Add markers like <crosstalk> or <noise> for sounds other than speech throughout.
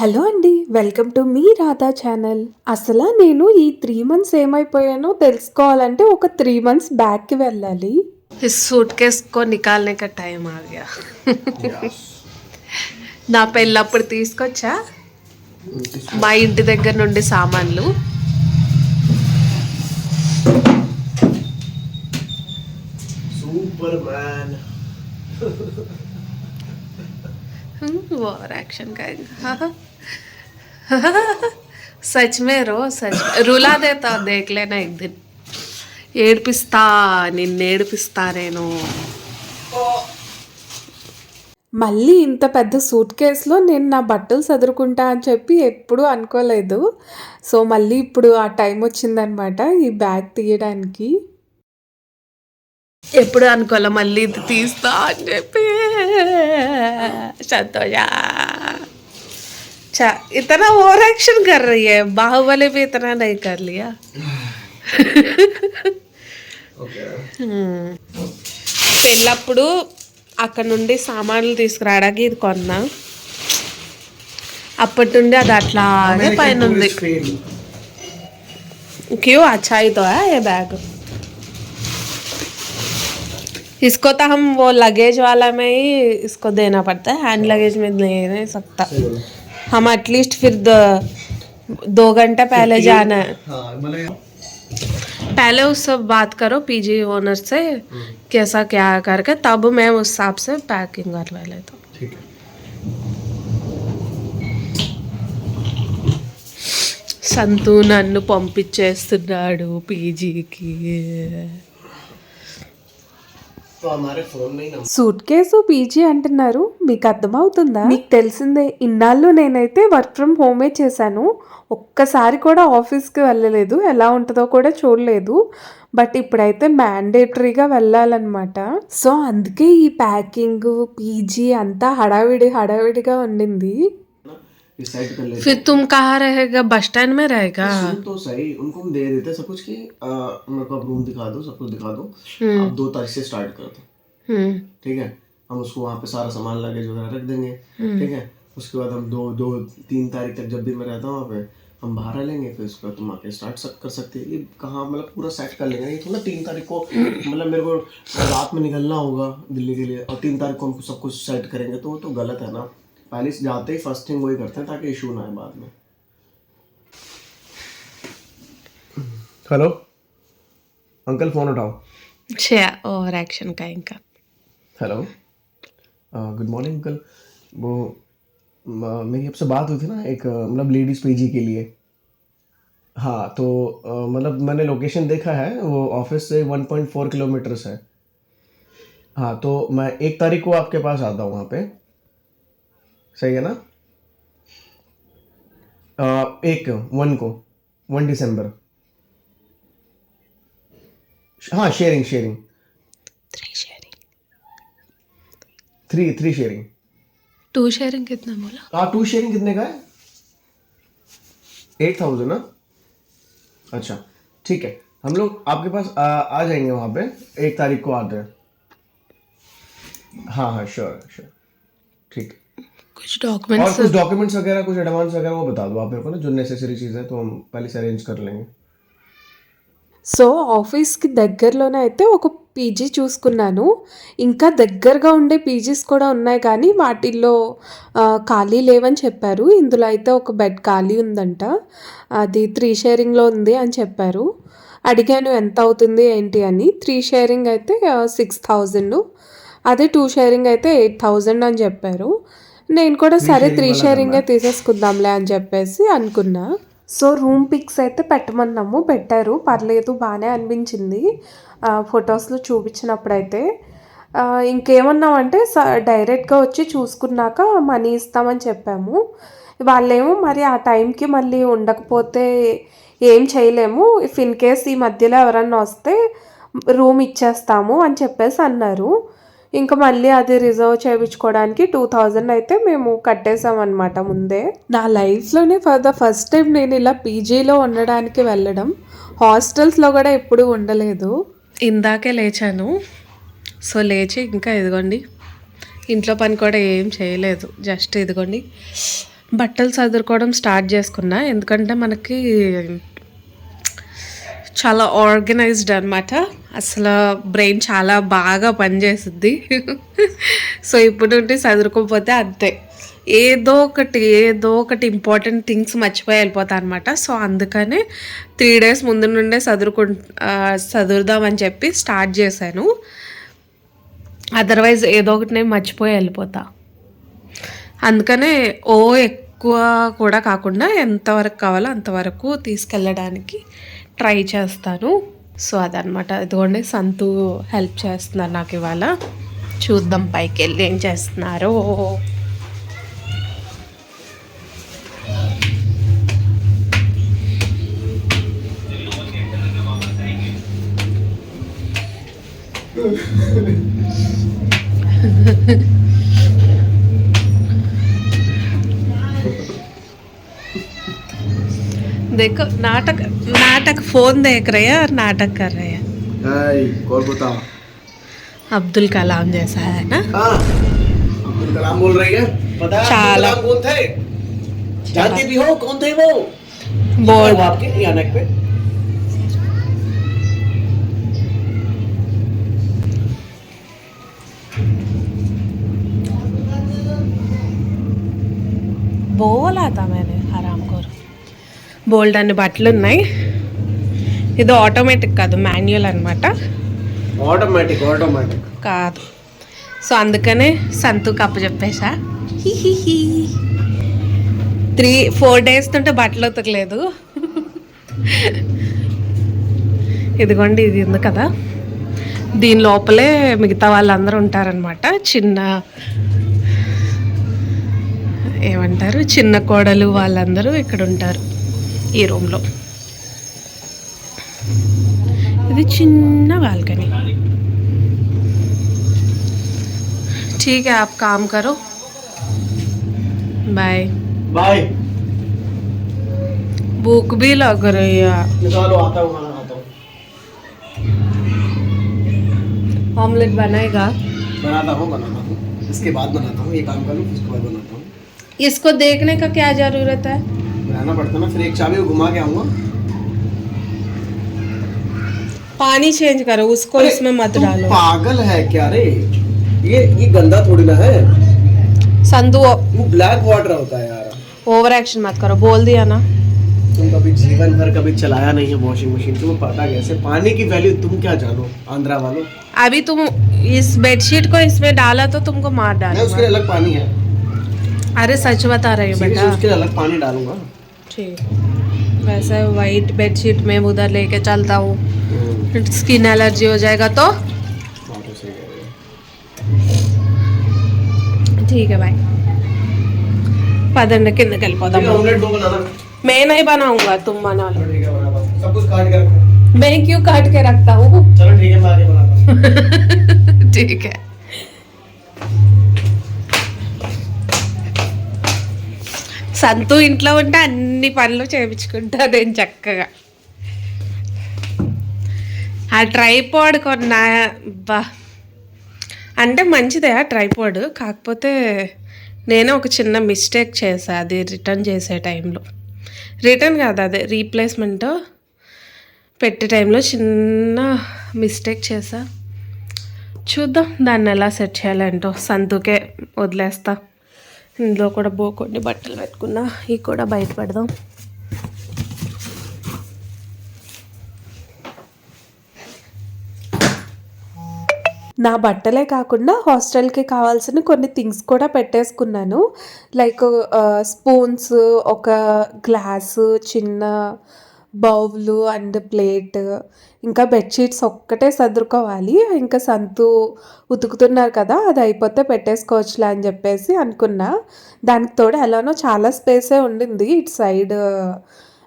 Hello అండి welcome to మీ Radha channel. అసలు నేను ఈ త్రీ మంత్స్ ఏమైపోయానో తెలుసుకోవాలంటే ఒక త్రీ మంత్స్ బ్యాక్కి వెళ్ళాలి. సూట్ కేసుకో నికాలనే కా టైం ఆగా నా పెళ్ళప్పుడు తీసుకొచ్చా? మా ఇంటి దగ్గర నుండి సామాన్లు. Super man hmm, over action <laughs> सच में रो सच में रुला देता हूँ, देख लेना एक दिन ఏడిపిస్తా నిన్ను ఏడిపిస్తా నేను మళ్ళీ ఇంత పెద్ద సూట్ కేసులో నేను నా బట్టలు చదురుకుంటా అని చెప్పి ఎప్పుడూ అనుకోలేదు సో మళ్ళీ ఇప్పుడు ఆ టైం వచ్చిందనమాట ఈ బ్యాగ్ తీయడానికి ఎప్పుడు అనుకోలే మళ్ళీ ఇది తీస్తా అని చెప్పి సంతోష चा इतना ओवर एक्शन कर रही है बाहुबली भी इतना नहीं कर लिया ओके Hmm. పెళ్ళప్పుడు అక్కడ నుండి సామాన్లు తీసుకురావడానికి ఇది కొన్నా అప్పటి నుండి అది అట్లాగే పైన ఉంది क्यों अच्छा ही तो है ये बैग इसको तो हम वो लगेज वाला में ही इसको देना पड़ता है हैंड लगेज में ले नहीं सकता हम एटलीस्ट फिर दो, दो घंटे पहले जाना है हाँ मतलब पहले उससे बात करो पीजी ओनर से कैसा क्या करके तब मैं उस हिसाब से पैकिंग करवा लेता हूँ ठीक है సంతు నన్ను పంపించేస్తున్నాడు పీజీకి సూట్ కేసు పీజీ అంటున్నారు. మీకు అర్థమవుతుందా? మీకు తెలిసిందే. ఇన్నాళ్ళు నేనైతే వర్క్ ఫ్రమ్ హోమే చేశాను. ఒక్కసారి కూడా ఆఫీస్కి వెళ్ళలేదు. ఎలా ఉంటుందో కూడా చూడలేదు. బట్ ఇప్పుడైతే మ్యాండేటరీగా వెళ్ళాలన్నమాట. సో అందుకే ఈ ప్యాకింగ్ పీజీ అంతా హడావిడి హడావిడిగా ఉండింది. इस साइड कर लेते फिर तुम कहाँ रहेगा? बस स्टैंड में रहेगा? सुन तो सही उनको हम दे देते सब कुछ की आ, मेरे को आप रूम दिखा दो सब कुछ दिखा दो। आप दो तारीख से स्टार्ट कर दो। हम्म। ठीक है? हम उसको वहाँ पे सारा सामान लगेज वगैरह रख देंगे। ठीक है? उसके बाद हम दो दो तीन तारीख तक जब भी मैं रहता हूँ वहाँ पे हम बाहर आ लेंगे फिर उसके बाद तुम आके स्टार्ट सब कर सकते हैं। ये कहाँ मतलब पूरा सेट कर लेंगे। ये थोड़ा तीन तारीख को मतलब मेरे को रात में निकलना होगा दिल्ली के लिए और तीन तारीख को हम सब कुछ सेट करेंगे तो वो तो गलत है ना। पहले से जाते ही फ़र्स्ट थिंग वही करते हैं ताकि इशू ना आए बाद में। हेलो अंकल फ़ोन उठाओ। छः ओवर एक्शन का इनका। हेलो गुड मॉर्निंग अंकल वो मेरी आपसे बात हुई थी ना एक अ, मतलब लेडीज़ पीजी के लिए। हाँ तो अ, मतलब मैंने लोकेशन देखा है वो ऑफ़िस से 1.4 किलोमीटर्स है। हाँ तो मैं एक तारीख को आपके पास आता हूँ वहाँ पे। सही है ना? अ, एक वन को वन दिसंबर हाँ sharing sharing three sharing three three sharing two sharing कितना बोला? हाँ टू शेयरिंग कितने का है? एट थाउज़ेंड ना? अच्छा ठीक है। हम लोग आपके पास आ, आ जाएँगे वहाँ पे। एक तारीख को आते हैं। हाँ हाँ श्योर श्योर ठीक है। कुछ और डॉक्यूमेंट्स कुछ डॉक्यूमेंट्स वगैरह कुछ एडवांस वगैरह वो बता दो आप मेरे को ना जो नेसेसरी चीज़ है तो हम पहले से अरेंज कर लेंगे సో ఆఫీస్కి దగ్గరలోనే అయితే ఒక పీజీ చూసుకున్నాను ఇంకా దగ్గరగా ఉండే పీజీస్ కూడా ఉన్నాయి కానీ వాటిల్లో ఆ, ఖాళీ లేవని చెప్పారు ఇందులో అయితే ఒక బెడ్ ఖాళీ ఉందంట అది త్రీ షేరింగ్లో ఉంది అని చెప్పారు అడిగాను ఎంత అవుతుంది ఏంటి అని త్రీ షేరింగ్ అయితే సిక్స్ థౌజండ్ అదే టూ షేరింగ్ అయితే ఎయిట్ థౌజండ్ అని చెప్పారు నేను కూడా సరే త్రీ షేరింగే తీసేసుకుందాంలే అని చెప్పేసి అనుకున్నా. సో రూమ్ పిక్స్ అయితే పెట్టమన్నాము పెట్టారు. పర్లేదు బాగానే అనిపించింది. ఫొటోస్లో చూపించినప్పుడైతే. ఇంకేమన్నామంటే స డైరెక్ట్గా వచ్చి చూసుకున్నాక మనీ ఇస్తామని చెప్పాము. వాళ్ళేమో మరి ఆ టైంకి మళ్ళీ ఉండకపోతే ఏం చేయలేము. ఇఫ్ ఇన్ కేస్ ఈ మధ్యలో ఎవరన్నా వస్తే రూమ్ ఇచ్చేస్తాము అని చెప్పేసి అన్నారు. ఇంకా మళ్ళీ అది రిజర్వ్ చేయించుకోవడానికి టూ థౌజండ్ అయితే మేము కట్టేసామన్నమాట ముందే. నా లైఫ్లోనే ఫర్ ద ఫస్ట్ టైం నేను ఇలా పీజీలో ఉండడానికి వెళ్ళడం హాస్టల్స్లో కూడా ఎప్పుడూ ఉండలేదు. ఇందాకే లేచాను. సో లేచి ఇంకా ఇదిగోండి ఇంట్లో పని కూడా ఏం చేయలేదు. జస్ట్ ఇదిగోండి బట్టలు చదువుకోవడం స్టార్ట్ చేసుకున్నా. ఎందుకంటే మనకి చాలా ఆర్గనైజ్డ్ అనమాట అసలు బ్రెయిన్ చాలా బాగా పనిచేస్తుంది <laughs> సో ఇప్పుడు నుండి చదువుకోకపోతే అంతే. ఏదో ఒకటి ఏదో ఒకటి ఇంపార్టెంట్ థింగ్స్ మర్చిపోయి వెళ్ళిపోతా అనమాట సో అందుకనే త్రీ డేస్ ముందు నుండే చదువుకు చదువుదామని చెప్పి స్టార్ట్ చేశాను. అదర్వైజ్ ఏదో ఒకటి నేను మర్చిపోయి వెళ్ళిపోతా. అందుకనే ఓ ఎక్కువ కూడా కాకుండా ఎంతవరకు కావాలో అంతవరకు తీసుకెళ్ళడానికి ట్రై చేస్తాను. సో అదనమాట ఇదిగోండి సంతు హెల్ప్ చేస్తున్నారు నాకు ఇవాళ. చూద్దాం పైకి వెళ్ళి ఏం చేస్తున్నారో. <laughs> देखो नाटक नाटक फ़ोन देख रहे हैं और नाटक कर रहे हैं। कौन बता अब्दुल कलाम जैसा है ना? हाँ, अब्दुल कलाम बोल रही है। पता है कौन थे? जानती भी हो कौन थे वो? बोल। आपके यानक पे। बोला था मैंने आराम करो బోల్డ్ అన్ని బట్టలు ఉన్నాయి. ఇది ఆటోమేటిక్ కాదు మాన్యువల్ అనమాట ఆటోమేటిక్ ఆటోమేటిక్ కాదు. సో అందుకనే సంతు కప్పు చెప్పేశా త్రీ ఫోర్ డేస్ తింటే బట్టలు ఉతకలేదు. ఇదిగోండి ఇది ఉంది కదా. దీని లోపలే మిగతా వాళ్ళందరూ ఉంటారనమాట చిన్న ఏమంటారు? చిన్న కోడలు వాళ్ళందరూ ఇక్కడ ఉంటారు ఈ రూమ్లో ఇది చిన్న బాల్కనీ ठीक है आप काम करो बाय बाय भूख भी लग रही है निकालो आता हूँ खाना खाता हूँ ऑमलेट बनाएगा बनाता हूँ बनाता हूँ इसके बाद बनाता हूँ ये काम करूँ उसके बाद बनाता हूँ इसको देखने का क्या जरूरत है बनाना पड़ता है। ना फिर एक चाबी घुमा के आऊँगा। पानी चेंज करो उसको इसमें मत डालो। पागल है क्या रे? ये ये गंदा थोड़ी ना है। संधु वो ब्लैक वाटर होता है यार। ओवर एक्शन मत करो बोल दिया ना। तुम कभी जीवन भर कभी चलाया नहीं है वॉशिंग मशीन तुम्हें पता कैसे? पानी की वैल्यू तुम क्या जानो आंध्रा वालों? अभी तुम इस बेडशीट को इसमें डाला तो तुमको मार मैं उसके अलग पानी है। अरे सच बता रही हूँ बेटा। उसके अलग पानी डालूँगा। ठीक। वैसे वाइट बेडशीट में उधर लेके चलता हूँ। स्किन एलर्जी हो जाएगा तो? ठीक है भाई फादर ने कितने कल पौधा मैं नहीं बनाऊँगा तुम बना लो। सब कुछ काट कर मैं क्यों काट के रखता हूँ। ठीक है। <laughs> సంతు ఇంట్లో ఉంటే అన్ని పనులు చేయించుకుంటా నేను చక్కగా. ఆ ట్రైపాడ్ కొన్నా బా. అంటే మంచిదే ఆ ట్రైపాడ్. కాకపోతే నేనే ఒక చిన్న మిస్టేక్ చేసా అది రిటర్న్ చేసే టైంలో. రిటర్న్ కాదు అదే రీప్లేస్మెంట్ పెట్టే టైంలో చిన్న మిస్టేక్ చేశా. చూద్దాం దాన్ని ఎలా సెట్ చేయాలంటో. సంతుకే వదిలేస్తా. ఇందులో కూడా బో కొన్ని బట్టలు పెట్టుకున్నా. ఇవి కూడా బయట పెడదాం. నా బట్టలే కాకుండా హాస్టల్కి కావాల్సిన కొన్ని థింగ్స్ కూడా పెట్టేసుకున్నాను. లైక్ స్పూన్స్ ఒక గ్లాసు చిన్న బౌలు అండ్ ప్లేట్ ఇంకా బెడ్షీట్స్ ఒక్కటే సర్దుకోవాలి ఇంకా సంతు ఉతుకుతున్నారు కదా అది అయిపోతే పెట్టేసుకోవచ్చులే అని చెప్పేసి అనుకున్నా. దానికి తోడు ఎలానో చాలా స్పేసే ఉండింది ఇటు సైడ్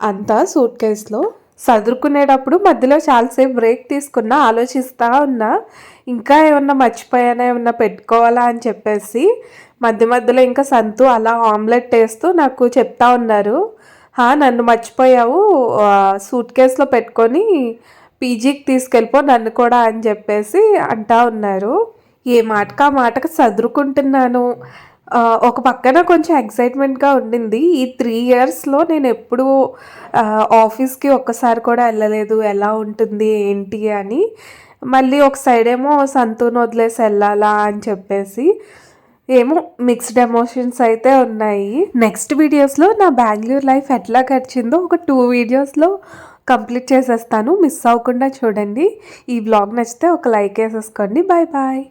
అంతా సూట్ కేస్లో. చదువుకునేటప్పుడు మధ్యలో చాలాసేపు బ్రేక్ తీసుకున్నా ఆలోచిస్తూ ఉన్నా ఇంకా ఏమన్నా మర్చిపోయానా ఏమన్నా పెట్టుకోవాలా అని చెప్పేసి మధ్య మధ్యలో ఇంకా సంతు అలా ఆమ్లెట్ వేస్తూ నాకు చెప్తా ఉన్నారు. నన్ను మర్చిపోయావు. సూట్ కేసులో పెట్టుకొని పీజీకి తీసుకెళ్ళిపో నన్ను కూడా అని చెప్పేసి అంటా ఉన్నారు. ఏ మాటకు ఆ మాటకు చదురుకుంటున్నాను ఒక పక్కన కొంచెం ఎక్సైట్మెంట్గా ఉండింది. ఈ త్రీ ఇయర్స్లో నేను ఎప్పుడూ ఆఫీస్కి ఒక్కసారి కూడా వెళ్ళలేదు. ఎలా ఉంటుంది ఏంటి అని. మళ్ళీ ఒక సైడ్ ఏమో సంతూన్ వదిలేసి వెళ్ళాలా అని చెప్పేసి ఏమో మిక్స్డ్ ఎమోషన్స్ అయితే ఉన్నాయి. నెక్స్ట్ వీడియోస్లో నా బెంగళూరు లైఫ్ ఎట్లా గడిచిందో ఒక టూ వీడియోస్లో కంప్లీట్ చేసేస్తాను. మిస్ అవ్వకుండా చూడండి. ఈ బ్లాగ్ నచ్చితే ఒక లైక్ వేసేసుకోండి. Bye bye